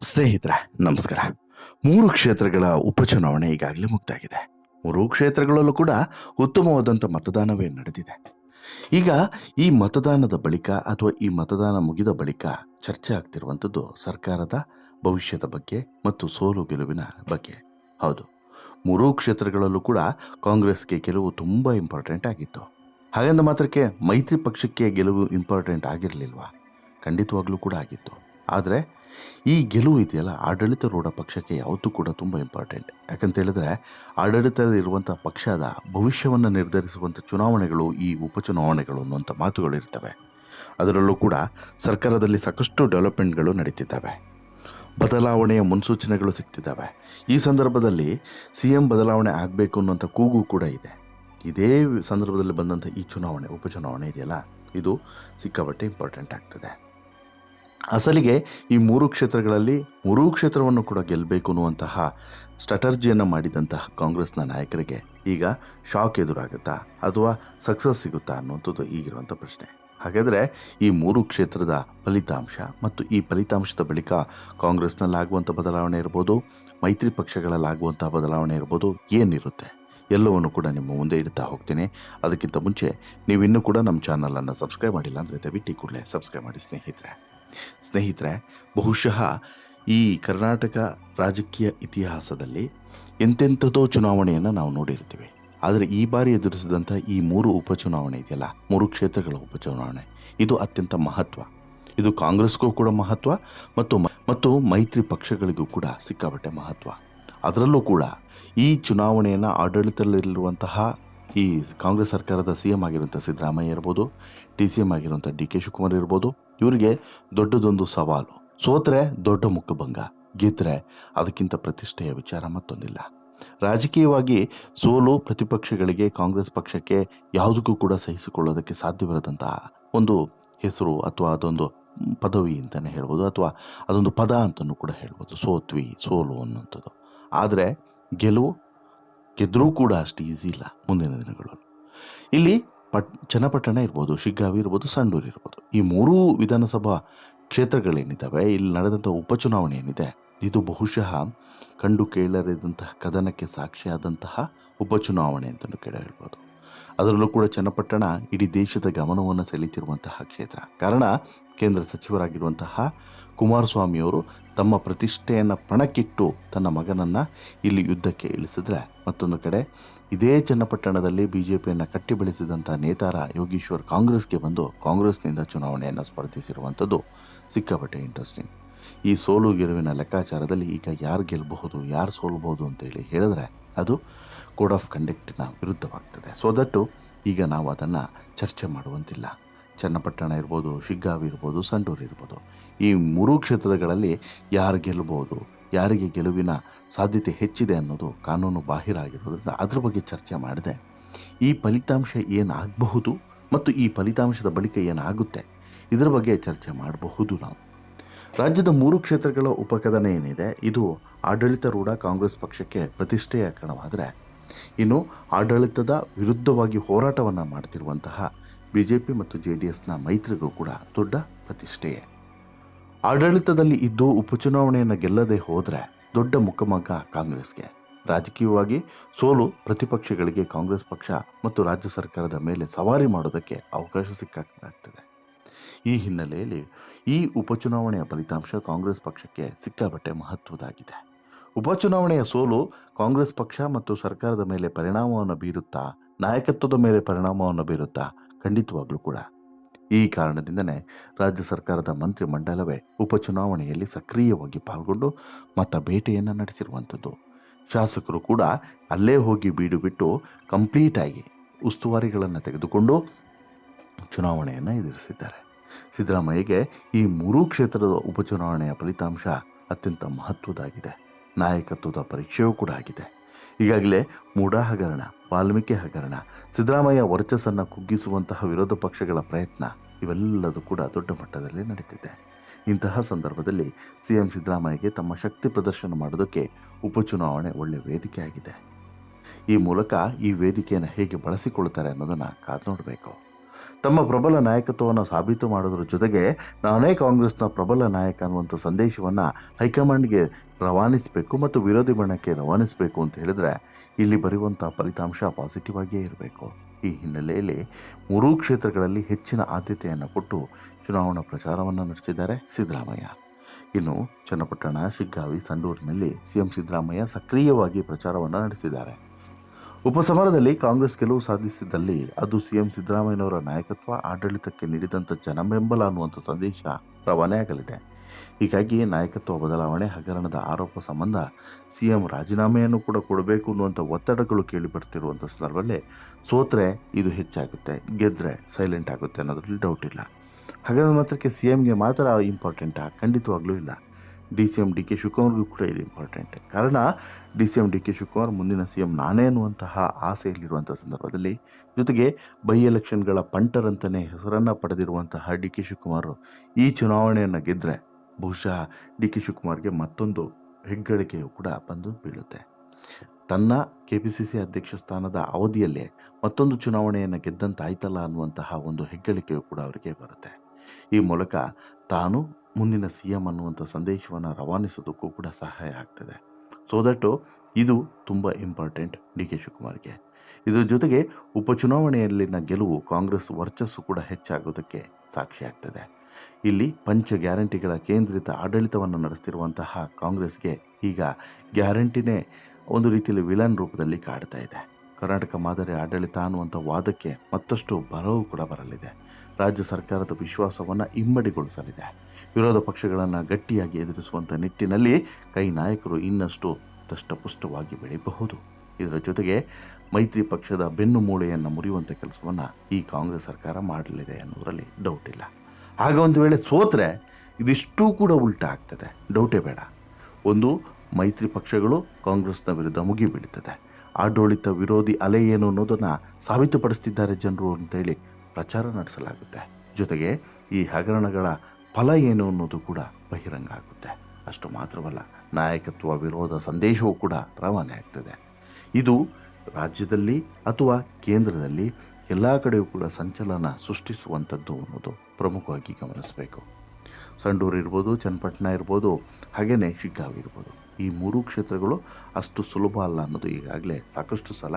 ಸ್ನೇಹಿತರೆ, ನಮಸ್ಕಾರ. ಮೂರು ಕ್ಷೇತ್ರಗಳ ಉಪಚುನಾವಣೆ ಈಗಾಗಲೇ ಮುಕ್ತಾಗಿದೆ ಮೂರು ಕ್ಷೇತ್ರಗಳಲ್ಲೂ ಕೂಡ ಉತ್ತಮವಾದಂಥ ಮತದಾನವೇ ನಡೆದಿದೆ. ಈಗ ಈ ಮತದಾನದ ಬಳಿಕ ಅಥವಾ ಈ ಮತದಾನ ಮುಗಿದ ಬಳಿಕ ಚರ್ಚೆ ಆಗ್ತಿರುವಂಥದ್ದು ಸರ್ಕಾರದ ಭವಿಷ್ಯದ ಬಗ್ಗೆ ಮತ್ತು ಸೋಲು ಗೆಲುವಿನ ಬಗ್ಗೆ. ಹೌದು, ಮೂರೂ ಕ್ಷೇತ್ರಗಳಲ್ಲೂ ಕೂಡ ಕಾಂಗ್ರೆಸ್ಗೆ ಗೆಲುವು ತುಂಬ ಇಂಪಾರ್ಟೆಂಟ್ ಆಗಿತ್ತು. ಹಾಗೆಂದ ಮಾತ್ರಕ್ಕೆ ಮೈತ್ರಿ ಪಕ್ಷಕ್ಕೆ ಗೆಲುವು ಇಂಪಾರ್ಟೆಂಟ್ ಆಗಿರಲಿಲ್ವಾ? ಖಂಡಿತವಾಗ್ಲೂ ಕೂಡ ಆಗಿತ್ತು. ಆದರೆ ಈ ಗೆಲುವು ಇದೆಯಲ್ಲ ಆಡಳಿತಾರೂಢ ಪಕ್ಷಕ್ಕೆ ಯಾವತ್ತೂ ಕೂಡ ತುಂಬ ಇಂಪಾರ್ಟೆಂಟ್ ಯಾಕಂತ ಹೇಳಿದ್ರೆ ಆಡಳಿತದಲ್ಲಿರುವಂಥ ಪಕ್ಷದ ಭವಿಷ್ಯವನ್ನು ನಿರ್ಧರಿಸುವಂಥ ಚುನಾವಣೆಗಳು ಈ ಉಪಚುನಾವಣೆಗಳು ಅನ್ನುವಂಥ ಮಾತುಗಳು ಇರ್ತವೆ. ಅದರಲ್ಲೂ ಕೂಡ ಸರ್ಕಾರದಲ್ಲಿ ಸಾಕಷ್ಟು ಡೆವಲಪ್ಮೆಂಟ್ಗಳು ನಡೀತಿದ್ದಾವೆ. ಬದಲಾವಣೆಯ ಮುನ್ಸೂಚನೆಗಳು ಸಿಗ್ತಿದ್ದಾವೆ. ಈ ಸಂದರ್ಭದಲ್ಲಿ ಸಿ ಎಂ ಬದಲಾವಣೆ ಆಗಬೇಕು ಅನ್ನುವಂಥ ಕೂಗು ಕೂಡ ಇದೆ. ಇದೇ ಸಂದರ್ಭದಲ್ಲಿ ಬಂದಂಥ ಈ ಚುನಾವಣೆ, ಉಪಚುನಾವಣೆ ಇದೆಯಲ್ಲ, ಇದು ಸಿಕ್ಕಾಪಟ್ಟೆ ಇಂಪಾರ್ಟೆಂಟ್ ಆಗ್ತದೆ. ಅಸಲಿಗೆ ಈ ಮೂರು ಕ್ಷೇತ್ರಗಳಲ್ಲಿ ಮೂರೂ ಕ್ಷೇತ್ರವನ್ನು ಕೂಡ ಗೆಲ್ಲಬೇಕು ಅನ್ನುವಂತಹ ಸ್ಟ್ರಾಟರ್ಜಿಯನ್ನು ಮಾಡಿದಂತಹ ಕಾಂಗ್ರೆಸ್ನ ನಾಯಕರಿಗೆ ಈಗ ಶಾಕ್ ಎದುರಾಗುತ್ತಾ ಅಥವಾ ಸಕ್ಸಸ್ ಸಿಗುತ್ತಾ ಅನ್ನುವಂಥದ್ದು ಈಗಿರುವಂಥ ಪ್ರಶ್ನೆ. ಹಾಗಾದರೆ ಈ ಮೂರು ಕ್ಷೇತ್ರದ ಫಲಿತಾಂಶ ಮತ್ತು ಈ ಫಲಿತಾಂಶದ ಬಳಿಕ ಕಾಂಗ್ರೆಸ್ನಲ್ಲಾಗುವಂಥ ಬದಲಾವಣೆ ಇರ್ಬೋದು, ಮೈತ್ರಿ ಪಕ್ಷಗಳಲ್ಲಾಗುವಂಥ ಬದಲಾವಣೆ ಇರ್ಬೋದು, ಏನಿರುತ್ತೆ? ಎಲ್ಲವನ್ನು ಕೂಡ ನಿಮ್ಮ ಮುಂದೆ ಇಡ್ತಾ ಹೋಗ್ತೀನಿ. ಅದಕ್ಕಿಂತ ಮುಂಚೆ ನೀವು ಇನ್ನೂ ಕೂಡ ನಮ್ಮ ಚಾನಲನ್ನು ಸಬ್ಸ್ಕ್ರೈಬ್ ಮಾಡಿಲ್ಲ ಅಂದರೆ ದಯವಿಟ್ಟು ಕೂಡಲೇ ಸಬ್ಸ್ಕ್ರೈಬ್ ಮಾಡಿ ಸ್ನೇಹಿತರೆ. ಸ್ನೇಹಿತರೆ, ಬಹುಶಃ ಈ ಕರ್ನಾಟಕ ರಾಜಕೀಯ ಇತಿಹಾಸದಲ್ಲಿ ಎಂತೆಂಥದೋ ಚುನಾವಣೆಯನ್ನು ನಾವು ನೋಡಿರ್ತೀವಿ. ಆದರೆ ಈ ಬಾರಿ ಎದುರಿಸಿದಂಥ ಈ ಮೂರು ಉಪಚುನಾವಣೆ ಇದೆಯಲ್ಲ, ಮೂರು ಕ್ಷೇತ್ರಗಳ ಉಪಚುನಾವಣೆ, ಇದು ಅತ್ಯಂತ ಮಹತ್ವ. ಇದು ಕಾಂಗ್ರೆಸ್ಗೂ ಕೂಡ ಮಹತ್ವ ಮತ್ತು ಮತ್ತು ಮೈತ್ರಿ ಪಕ್ಷಗಳಿಗೂ ಕೂಡ ಸಿಕ್ಕಾಪಟ್ಟೆ ಮಹತ್ವ. ಅದರಲ್ಲೂ ಕೂಡ ಈ ಚುನಾವಣೆಯನ್ನು ಆಡಳಿತದಲ್ಲಿರುವಂತಹ ಈ ಕಾಂಗ್ರೆಸ್ ಸರ್ಕಾರದ ಸಿ ಎಂ ಆಗಿರುವಂಥ ಸಿದ್ದರಾಮಯ್ಯ ಇರ್ಬೋದು ಡಿ ಸಿ ಎಂ ಆಗಿರುವಂಥ ಡಿ ಕೆ ಶಿವಕುಮಾರ್ ಇರ್ಬೋದು, ಇವರಿಗೆ ದೊಡ್ಡದೊಂದು ಸವಾಲು. ಸೋತ್ರೆ ದೊಡ್ಡ ಮುಖಭಂಗ ಗೆದ್ದರೆ ಅದಕ್ಕಿಂತ ಪ್ರತಿಷ್ಠೆಯ ವಿಚಾರ ಮತ್ತೊಂದಿಲ್ಲ. ರಾಜಕೀಯವಾಗಿ ಸೋಲು ಪ್ರತಿಪಕ್ಷಗಳಿಗೆ ಕಾಂಗ್ರೆಸ್ ಪಕ್ಷಕ್ಕೆ ಯಾವುದಕ್ಕೂ ಕೂಡ ಸಹಿಸಿಕೊಳ್ಳೋದಕ್ಕೆ ಸಾಧ್ಯವಿರದಂತಹ ಒಂದು ಹೆಸರು ಅಥವಾ ಅದೊಂದು ಪದವಿ ಅಂತಲೇ ಹೇಳ್ಬೋದು, ಅಥವಾ ಅದೊಂದು ಪದ ಅಂತಲೂ ಕೂಡ ಹೇಳ್ಬೋದು, ಸೋತ್ವಿ, ಸೋಲು ಅನ್ನುವಂಥದ್ದು. ಆದರೆ ಗೆಲುವು ಗೆದ್ದರೂ ಕೂಡ ಅಷ್ಟು ಈಸಿ ಇಲ್ಲ ಮುಂದಿನ ದಿನಗಳಲ್ಲಿ. ಇಲ್ಲಿ ಪಟ್, ಚನ್ನಪಟ್ಟಣ ಇರ್ಬೋದು, ಶಿಗ್ಗಾವಿ ಇರ್ಬೋದು, ಸಂಡೂರು ಇರ್ಬೋದು. ಈ ಮೂರೂ ವಿಧಾನಸಭಾ ಕ್ಷೇತ್ರಗಳೇನಿದ್ದಾವೆ ಇಲ್ಲಿ ನಡೆದಂಥ ಉಪಚುನಾವಣೆ ಏನಿದೆ, ಇದು ಬಹುಶಃ ಕಂಡು ಕೇಳರಿದಂತಹ, ಕದನಕ್ಕೆ ಸಾಕ್ಷಿಯಾದಂತಹ ಉಪಚುನಾವಣೆ ಅಂತಲೂ ಕೇಳ ಹೇಳ್ಬೋದು. ಅದರಲ್ಲೂ ಕೂಡ ಚನ್ನಪಟ್ಟಣ ಇಡೀ ದೇಶದ ಗಮನವನ್ನು ಸೆಳೀತಿರುವಂತಹ ಕ್ಷೇತ್ರ. ಕಾರಣ ಕೇಂದ್ರ ಸಚಿವರಾಗಿರುವಂತಹ ಕುಮಾರಸ್ವಾಮಿಯವರು ತಮ್ಮ ಪ್ರತಿಷ್ಠೆಯನ್ನು ಪಣಕ್ಕಿಟ್ಟು ತನ್ನ ಮಗನನ್ನು ಇಲ್ಲಿ ಯುದ್ಧಕ್ಕೆ ಇಳಿಸಿದ್ರೆ ಮತ್ತೊಂದು ಕಡೆ ಇದೇ ಚನ್ನಪಟ್ಟಣದಲ್ಲಿ ಬಿ ಜೆ ಪಿಯನ್ನು ಕಟ್ಟಿ ಬೆಳೆಸಿದಂಥ ನೇತಾರ ಯೋಗೀಶ್ವರ್ ಕಾಂಗ್ರೆಸ್ಗೆ ಬಂದು ಕಾಂಗ್ರೆಸ್ನಿಂದ ಚುನಾವಣೆಯನ್ನು ಸ್ಪರ್ಧಿಸಿರುವಂಥದ್ದು ಸಿಕ್ಕಾಪಟ್ಟೆ ಇಂಟ್ರೆಸ್ಟಿಂಗ್. ಈ ಸೋಲು ಗೆಲುವಿನ ಲೆಕ್ಕಾಚಾರದಲ್ಲಿ ಈಗ ಯಾರು ಗೆಲ್ಲಬಹುದು ಯಾರು ಸೋಲ್ಬಹುದು ಅಂತೇಳಿ ಹೇಳಿದ್ರೆ ಅದು ಕೋಡ್ ಆಫ್ ಕಂಡಕ್ಟಿನ ವಿರುದ್ಧವಾಗ್ತದೆ. ಸೊ ದಟ್ಟು ಈಗ ನಾವು ಅದನ್ನು ಚರ್ಚೆ ಮಾಡುವಂತಿಲ್ಲ. ಚನ್ನಪಟ್ಟಣ ಇರ್ಬೋದು, ಶಿಗ್ಗಾವಿ ಇರ್ಬೋದು, ಸಂಡೂರು ಇರ್ಬೋದು. ಈ ಮೂರು ಕ್ಷೇತ್ರಗಳಲ್ಲಿ ಯಾರು ಗೆಲ್ಲಬಹುದು ಯಾರಿಗೆ ಗೆಲುವಿನ ಸಾಧ್ಯತೆ ಹೆಚ್ಚಿದೆ ಅನ್ನೋದು ಕಾನೂನು ಬಾಹಿರ ಆಗಿರೋದ್ರಿಂದ ಅದ್ರ ಬಗ್ಗೆ ಚರ್ಚೆ ಮಾಡಿದೆ. ಈ ಫಲಿತಾಂಶ ಏನಾಗಬಹುದು ಮತ್ತು ಈ ಫಲಿತಾಂಶದ ಬಳಿಕ ಏನಾಗುತ್ತೆ? ಇದರ ಬಗ್ಗೆ ಚರ್ಚೆ ಮಾಡಬಹುದು ನಾವು. ರಾಜ್ಯದ ಮೂರು ಕ್ಷೇತ್ರಗಳ ಉಪಕದನ ಏನಿದೆ? ಇದು ಆಡಳಿತಾರೂಢ ಕಾಂಗ್ರೆಸ್ ಪಕ್ಷಕ್ಕೆ ಪ್ರತಿಷ್ಠೆಯ ಕಣವಾದರೆ, ಇನ್ನು ಆಡಳಿತದ ವಿರುದ್ಧವಾಗಿ ಹೋರಾಟವನ್ನು ಮಾಡ್ತಿರುವಂತಹ ಬಿ ಜೆ ಪಿ ಮತ್ತು ಜೆ ಡಿ ಎಸ್ನ ಮೈತ್ರಿಗೂ ಕೂಡ ದೊಡ್ಡ ಪ್ರತಿಷ್ಠೆಯೇ ಆಡಳಿತದಲ್ಲಿ ಇದ್ದು ಉಪಚುನಾವಣೆಯನ್ನು ಗೆಲ್ಲದೆ ಹೋದರೆ ದೊಡ್ಡ ಮುಖಮಗ್ಗ ಕಾಂಗ್ರೆಸ್ಗೆ. ರಾಜಕೀಯವಾಗಿ ಸೋಲು ಪ್ರತಿಪಕ್ಷಗಳಿಗೆ ಕಾಂಗ್ರೆಸ್ ಪಕ್ಷ ಮತ್ತು ರಾಜ್ಯ ಸರ್ಕಾರದ ಮೇಲೆ ಸವಾರಿ ಮಾಡೋದಕ್ಕೆ ಅವಕಾಶ ಸಿಕ್ಕಾಗ್ತದೆ. ಈ ಹಿನ್ನೆಲೆಯಲ್ಲಿ ಈ ಉಪಚುನಾವಣೆಯ ಫಲಿತಾಂಶ ಕಾಂಗ್ರೆಸ್ ಪಕ್ಷಕ್ಕೆ ಸಿಕ್ಕಾಪಟ್ಟೆ ಮಹತ್ವದಾಗಿದೆ. ಉಪಚುನಾವಣೆಯ ಸೋಲು ಕಾಂಗ್ರೆಸ್ ಪಕ್ಷ ಮತ್ತು ಸರ್ಕಾರದ ಮೇಲೆ ಪರಿಣಾಮವನ್ನು ಬೀರುತ್ತಾ, ನಾಯಕತ್ವದ ಮೇಲೆ ಪರಿಣಾಮವನ್ನು ಬೀರುತ್ತಾ ಖಂಡಿತವಾಗ್ಲೂ ಕೂಡ. ಈ ಕಾರಣದಿಂದನೇ ರಾಜ್ಯ ಸರ್ಕಾರದ ಮಂತ್ರಿಮಂಡಲವೇ ಉಪಚುನಾವಣೆಯಲ್ಲಿ ಸಕ್ರಿಯವಾಗಿ ಪಾಲ್ಗೊಂಡು ಮತ ಬೇಟೆಯನ್ನು ನಡೆಸಿರುವಂಥದ್ದು. ಶಾಸಕರು ಕೂಡ ಅಲ್ಲೇ ಹೋಗಿ ಬೀಡು ಬಿಟ್ಟು ಕಂಪ್ಲೀಟಾಗಿ ಉಸ್ತುವಾರಿಗಳನ್ನು ತೆಗೆದುಕೊಂಡು ಚುನಾವಣೆಯನ್ನು ಎದುರಿಸಿದ್ದಾರೆ. ಸಿದ್ದರಾಮಯ್ಯಗೆ ಈ ಮೂರೂ ಕ್ಷೇತ್ರದ ಉಪಚುನಾವಣೆಯ ಫಲಿತಾಂಶ ಅತ್ಯಂತ ಮಹತ್ವದಾಗಿದೆ. ನಾಯಕತ್ವದ ಪರೀಕ್ಷೆಯೂ ಕೂಡ ಆಗಿದೆ. ಈಗಾಗಲೇ ಮೂಡಾ ಹಗರಣ, ವಾಲ್ಮೀಕಿ ಹಗರಣ, ಸಿದ್ದರಾಮಯ್ಯ ವರ್ಚಸ್ಸನ್ನು ಕುಗ್ಗಿಸುವಂತಹ ವಿರೋಧ ಪಕ್ಷಗಳ ಪ್ರಯತ್ನ ಇವೆಲ್ಲದೂ ಕೂಡ ದೊಡ್ಡ ಮಟ್ಟದಲ್ಲಿ ನಡೀತಿದೆ. ಇಂತಹ ಸಂದರ್ಭದಲ್ಲಿ ಸಿ ಎಂ ಸಿದ್ದರಾಮಯ್ಯಗೆ ತಮ್ಮ ಶಕ್ತಿ ಪ್ರದರ್ಶನ ಮಾಡೋದಕ್ಕೆ ಉಪಚುನಾವಣೆ ಒಳ್ಳೆಯ ವೇದಿಕೆಯಾಗಿದೆ. ಈ ಮೂಲಕ ಈ ವೇದಿಕೆಯನ್ನು ಹೇಗೆ ಬಳಸಿಕೊಳ್ತಾರೆ ಅನ್ನೋದನ್ನು ಕಾದು ನೋಡಬೇಕು. ತಮ್ಮ ಪ್ರಬಲ ನಾಯಕತ್ವವನ್ನು ಸಾಬೀತು ಮಾಡೋದ್ರ ಜೊತೆಗೆ ನಾನೇ ಕಾಂಗ್ರೆಸ್ನ ಪ್ರಬಲ ನಾಯಕ ಅನ್ನುವಂಥ ಸಂದೇಶವನ್ನು ಹೈಕಮಾಂಡ್ಗೆ ರವಾನಿಸಬೇಕು ಮತ್ತು ವಿರೋಧಿ ಬಣಕ್ಕೆ ರವಾನಿಸಬೇಕು ಅಂತ ಹೇಳಿದ್ರೆ ಇಲ್ಲಿ ಬರುವಂಥ ಫಲಿತಾಂಶ ಪಾಸಿಟಿವ್ ಆಗಿಯೇ ಇರಬೇಕು. ಈ ಹಿನ್ನೆಲೆಯಲ್ಲಿ ಮೂರೂ ಕ್ಷೇತ್ರಗಳಲ್ಲಿ ಹೆಚ್ಚಿನ ಆದ್ಯತೆಯನ್ನು ಕೊಟ್ಟು ಚುನಾವಣಾ ಪ್ರಚಾರವನ್ನು ನಡೆಸಿದ್ದಾರೆ ಸಿದ್ದರಾಮಯ್ಯ. ಇನ್ನು ಚನ್ನಪಟ್ಟಣ, ಶಿಗ್ಗಾವಿ, ಸಂಡೂರಿನಲ್ಲಿ ಸಿಎಂ ಸಿದ್ದರಾಮಯ್ಯ ಸಕ್ರಿಯವಾಗಿ ಪ್ರಚಾರವನ್ನು ನಡೆಸಿದ್ದಾರೆ. ಉಪಸಮರದಲ್ಲಿ ಕಾಂಗ್ರೆಸ್ ಗೆಲುವು ಸಾಧಿಸಿದಲ್ಲಿ ಅದು ಸಿಎಂ ಸಿದ್ದರಾಮಯ್ಯನವರ ನಾಯಕತ್ವ, ಆಡಳಿತಕ್ಕೆ ನೀಡಿದಂಥ ಜನಬೆಂಬಲ ಅನ್ನುವಂಥ ಸಂದೇಶ ರವಾನೆಯಾಗಲಿದೆ ಹೀಗಾಗಿ ನಾಯಕತ್ವ ಬದಲಾವಣೆ, ಹಗರಣದ ಆರೋಪ ಸಂಬಂಧ ಸಿಎಂ ರಾಜೀನಾಮೆಯನ್ನು ಕೂಡ ಕೊಡಬೇಕು ಅನ್ನುವಂಥ ಒತ್ತಡಗಳು ಕೇಳಿಬರ್ತಿರುವಂಥ ಸಂದರ್ಭದಲ್ಲಿ ಸೋತ್ರೆ ಇದು ಹೆಚ್ಚಾಗುತ್ತೆ ಗೆದ್ದರೆ ಸೈಲೆಂಟ್ ಆಗುತ್ತೆ ಅನ್ನೋದ್ರಲ್ಲಿ ಡೌಟ್ ಇಲ್ಲ. ಹಗರಣ ಮಾತ್ರಕ್ಕೆ ಸಿ ಎಂಗೆ ಮಾತ್ರ ಇಂಪಾರ್ಟೆಂಟಾ ಖಂಡಿತವಾಗ್ಲೂ ಇಲ್ಲ. D C M D K ಶಿವಕುಮಾರ್ಗೂ ಕೂಡ ಇದು ಇಂಪಾರ್ಟೆಂಟ್ ಕಾರಣ, D C M D K Shivakumar ಮುಂದಿನ ಸಿ ಎಂ ನಾನೇ ಅನ್ನುವಂತಹ ಆಸೆಯಲ್ಲಿರುವಂಥ ಸಂದರ್ಭದಲ್ಲಿ, ಜೊತೆಗೆ ಬೈ ಎಲೆಕ್ಷನ್ಗಳ ಪಂಟರಂತಲೇ ಹೆಸರನ್ನು ಪಡೆದಿರುವಂತಹ ಡಿ ಕೆ ಶಿವಕುಮಾರ್ ಈ ಚುನಾವಣೆಯನ್ನು ಗೆದ್ದರೆ ಬಹುಶಃ ಡಿ ಕೆ ಶಿವಕುಮಾರ್ಗೆ ಮತ್ತೊಂದು ಹೆಗ್ಗಳಿಕೆಯು ಕೂಡ ಬಂದು ಬೀಳುತ್ತೆ. ತನ್ನ ಕೆ ಪಿ ಸಿ ಸಿ ಅಧ್ಯಕ್ಷ ಸ್ಥಾನದ ಅವಧಿಯಲ್ಲೇ ಮತ್ತೊಂದು ಚುನಾವಣೆಯನ್ನು ಗೆದ್ದಂತಾಯ್ತಲ್ಲ ಅನ್ನುವಂತಹ ಒಂದು ಹೆಗ್ಗಳಿಕೆಯು ಕೂಡ ಅವರಿಗೆ ಬರುತ್ತೆ. ಈ ಮೂಲಕ ತಾನು ಮುಂದಿನ ಸಿ ಎಂ ಅನ್ನುವಂಥ ಸಂದೇಶವನ್ನು ರವಾನಿಸೋದಕ್ಕೂ ಕೂಡ ಸಹಾಯ ಆಗ್ತದೆ. ಸೊ ದಟ್ಟು ಇದು ತುಂಬ ಇಂಪಾರ್ಟೆಂಟ್ ಡಿ ಕೆ ಶಿವಕುಮಾರ್ಗೆ. ಇದರ ಜೊತೆಗೆ ಉಪಚುನಾವಣೆಯಲ್ಲಿನ ಗೆಲುವು ಕಾಂಗ್ರೆಸ್ ವರ್ಚಸ್ಸು ಕೂಡ ಹೆಚ್ಚಾಗೋದಕ್ಕೆ ಸಾಕ್ಷಿಯಾಗ್ತದೆ ಇಲ್ಲಿ ಪಂಚ ಗ್ಯಾರಂಟಿಗಳ ಕೇಂದ್ರಿತ ಆಡಳಿತವನ್ನು ನಡೆಸ್ತಿರುವಂತಹ ಕಾಂಗ್ರೆಸ್ಗೆ ಈಗ ಗ್ಯಾರಂಟಿನೇ ಒಂದು ರೀತಿಯಲ್ಲಿ ವಿಲನ್ ರೂಪದಲ್ಲಿ ಕಾಡ್ತಾ ಇದೆ. ಕರ್ನಾಟಕ ಮಾದರಿ ಆಡಳಿತ ಅನ್ನುವಂಥ ವಾದಕ್ಕೆ ಮತ್ತಷ್ಟು ಬರವು ಕೂಡ ಬರಲಿದೆ. ರಾಜ್ಯ ಸರ್ಕಾರದ ವಿಶ್ವಾಸವನ್ನು ಇಮ್ಮಡಿಗೊಳಿಸಲಿದೆ. ವಿರೋಧ ಪಕ್ಷಗಳನ್ನು ಗಟ್ಟಿಯಾಗಿ ಎದುರಿಸುವಂಥ ನಿಟ್ಟಿನಲ್ಲಿ ಕೈ ನಾಯಕರು ಇನ್ನಷ್ಟು ದಷ್ಟಪುಷ್ಟವಾಗಿ ಬೆಳೆಯಬಹುದು ಇದರ ಜೊತೆಗೆ ಮೈತ್ರಿ ಪಕ್ಷದ ಬೆನ್ನು ಮೂಳೆಯನ್ನು ಮುರಿಯುವಂಥ ಕೆಲಸವನ್ನು ಈ ಕಾಂಗ್ರೆಸ್ ಸರ್ಕಾರ ಮಾಡಲಿದೆ ಅನ್ನೋದರಲ್ಲಿ ಡೌಟ್ ಇಲ್ಲ. ಆಗ ಒಂದು ವೇಳೆ ಸೋತ್ರೆ ಇದಿಷ್ಟೂ ಕೂಡ ಉಲ್ಟ ಆಗ್ತದೆ. ಡೌಟೇ ಬೇಡ. ಒಂದು ಮೈತ್ರಿ ಪಕ್ಷಗಳು ಕಾಂಗ್ರೆಸ್ನ ವಿರುದ್ಧ ಮುಗಿಬೀಳುತ್ತದೆ ಆಡಳಿತ ವಿರೋಧಿ ಅಲೆ ಏನು ಅನ್ನೋದನ್ನು ಸಾಬೀತುಪಡಿಸ್ತಿದ್ದಾರೆ ಜನರು ಅಂತೇಳಿ ಪ್ರಚಾರ ನಡೆಸಲಾಗುತ್ತೆ. ಜೊತೆಗೆ ಈ ಹಗರಣಗಳ ಫಲ ಏನು ಅನ್ನೋದು ಕೂಡ ಬಹಿರಂಗ ಆಗುತ್ತೆ. ಅಷ್ಟು ಮಾತ್ರವಲ್ಲ, ನಾಯಕತ್ವ ವಿರೋಧ ಸಂದೇಶವೂ ಕೂಡ ರವಾನೆ ಆಗ್ತದೆ. ಇದು ರಾಜ್ಯದಲ್ಲಿ ಅಥವಾ ಕೇಂದ್ರದಲ್ಲಿ ಎಲ್ಲ ಕಡೆಯೂ ಕೂಡ ಸಂಚಲನ ಸೃಷ್ಟಿಸುವಂಥದ್ದು ಅನ್ನೋದು ಪ್ರಮುಖವಾಗಿ ಗಮನಿಸಬೇಕು. ಸಂಡೂರು ಇರ್ಬೋದು, ಚನ್ನಪಟ್ಟಣ ಇರ್ಬೋದು ಹಾಗೆಯೇ ಶಿಗ್ಗಾವಿ ಇರ್ಬೋದು. ಈ ಮೂರೂ ಕ್ಷೇತ್ರಗಳು ಅಷ್ಟು ಸುಲಭ ಅಲ್ಲ ಅನ್ನೋದು ಈಗಾಗಲೇ ಸಾಕಷ್ಟು ಸಲ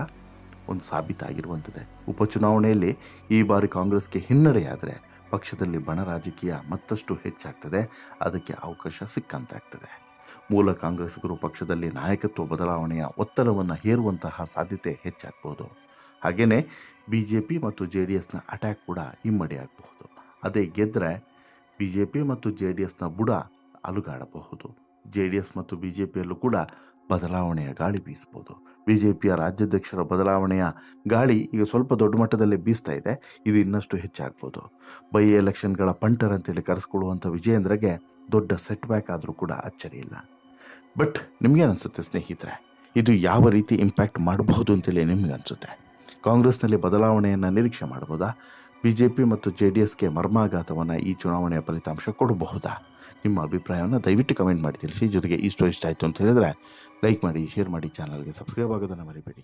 ಒಂದು ಸಾಬೀತಾಗಿರುವಂಥದ್ದೇ. ಉಪಚುನಾವಣೆಯಲ್ಲಿ ಈ ಬಾರಿ ಕಾಂಗ್ರೆಸ್ಗೆ ಹಿನ್ನಡೆಯಾದರೆ ಪಕ್ಷದಲ್ಲಿ ಬಣ ರಾಜಕೀಯ ಮತ್ತಷ್ಟು ಹೆಚ್ಚಾಗ್ತದೆ, ಅದಕ್ಕೆ ಅವಕಾಶ ಸಿಕ್ಕಂತಾಗ್ತದೆ. ಮೂಲ ಕಾಂಗ್ರೆಸ್ಗರು ಪಕ್ಷದಲ್ಲಿ ನಾಯಕತ್ವ ಬದಲಾವಣೆಯ ಒತ್ತಡವನ್ನು ಹೇರುವಂತಹ ಸಾಧ್ಯತೆ ಹೆಚ್ಚಾಗ್ಬೋದು. ಹಾಗೆಯೇ ಬಿ ಜೆ ಪಿ ಮತ್ತು ಜೆ ಡಿ ಎಸ್ನ ಅಟ್ಯಾಕ್ ಕೂಡ ಇಮ್ಮಡಿಯಾಗಬಹುದು ಅದೇ ಗೆದ್ದರೆ ಬಿ ಜೆ ಪಿ ಮತ್ತು ಜೆ ಡಿ ಎಸ್ನ ಬುಡ ಅಲುಗಾಡಬಹುದು. ಜೆ ಡಿ ಎಸ್ ಮತ್ತು ಬಿ ಜೆ ಪಿಯಲ್ಲೂ ಕೂಡ ಬದಲಾವಣೆಯ ಗಾಳಿ ಬೀಸ್ಬೋದು. ಬಿ ಜೆ ಪಿಯ ರಾಜ್ಯಾಧ್ಯಕ್ಷರ ಬದಲಾವಣೆಯ ಗಾಳಿ ಈಗ ಸ್ವಲ್ಪ ದೊಡ್ಡ ಮಟ್ಟದಲ್ಲಿ ಬೀಸ್ತಾ ಇದೆ. ಇದು ಇನ್ನಷ್ಟು ಹೆಚ್ಚಾಗ್ಬೋದು. ಬೈ ಎಲೆಕ್ಷನ್ಗಳ ಪಂಟರ್ ಅಂತೇಳಿ ಕರೆಸ್ಕೊಳ್ಳುವಂಥ ವಿಜಯೇಂದ್ರಗೆ ದೊಡ್ಡ ಸೆಟ್ ಬ್ಯಾಕ್ ಆದರೂ ಕೂಡ ಅಚ್ಚರಿ ಇಲ್ಲ. ಬಟ್ ನಿಮಗೇನಿಸುತ್ತೆ ಸ್ನೇಹಿತರೆ? ಇದು ಯಾವ ರೀತಿ ಇಂಪ್ಯಾಕ್ಟ್ ಮಾಡಬಹುದು ಅಂತೇಳಿ ನಿಮಗೆ ಅನಿಸುತ್ತೆ ಕಾಂಗ್ರೆಸ್ನಲ್ಲಿ ಬದಲಾವಣೆಯನ್ನು ನಿರೀಕ್ಷೆ ಮಾಡ್ಬೋದಾ? ಬಿ ಜೆ ಪಿ ಮತ್ತು ಜೆ ಡಿ ಎಸ್ಗೆ ಮರ್ಮಾಘಾತವನ್ನು ಈ ಚುನಾವಣೆಯ ಫಲಿತಾಂಶ ಕೊಡಬಹುದಾ? ನಿಮ್ಮ ಅಭಿಪ್ರಾಯವನ್ನು ದಯವಿಟ್ಟು ಕಮೆಂಟ್ ಮಾಡಿ ತಿಳಿಸಿ. ಜೊತೆಗೆ ಈ ಇಷ್ಟ ಆಯಿತು ಅಂತ ಹೇಳಿದ್ರೆ ಲೈಕ್ ಮಾಡಿ ಶೇರ್ ಮಾಡಿ ಚಾನಲ್ಗೆ ಸಬ್ಸ್ಕ್ರೈಬ್ ಆಗೋದನ್ನು ಮರಿಬೇಡಿ.